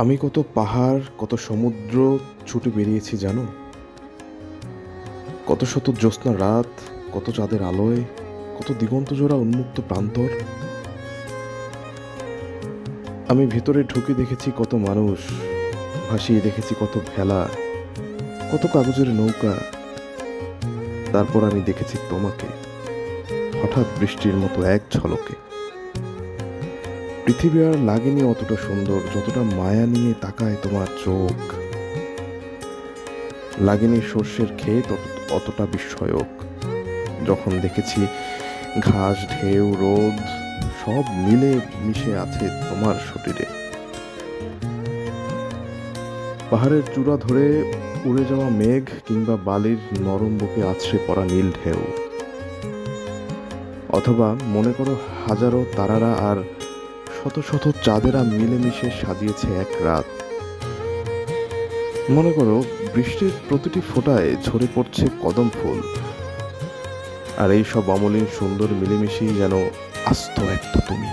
আমি কত পাহাড়, কত সমুদ্র ছুটে বেরিয়েছি জানো? কত শত জ্যোৎস্না রাত, কত চাঁদের আলোয়, কত দিগন্ত জোড়া উন্মুক্ত প্রান্তর। আমি ভেতরে ঢুকে দেখেছি কত মানুষ, ভাসিয়ে দেখেছি কত ভেলা, কত কাগজের নৌকা। তারপর আমি দেখেছি তোমাকে, হঠাৎ বৃষ্টির মতো এক ঝলকে। পৃথিবী আর লাগেনি অতটা সুন্দর, যতটা মায়া নিয়ে তাকায় তোমার চোখ। লাগেনি সর্ষের ক্ষেত অতটা বিস্ময়ক। যখন দেখেছি ঘাস, ঢেউ, রোদ, সব মিলে মিশে আছে তোমার শরীরে। পাহাড়ের চূড়া ধরে উড়ে যাওয়া মেঘ কিংবা বালির নরম বুকে আছড়ে পড়া নীল ঢেউ। অথবা মনে করো হাজারো তারারা আর শত শত চাঁদেরা মিলেমিশে সাজিয়েছে এক রাত। মনে করো, বৃষ্টির প্রতিটি ফোঁটায় ঝরে পড়ছে কদম ফুল। আর এই সব অমলিন সুন্দর মিলেমিশেই যেন আস্ত একটা তুমি।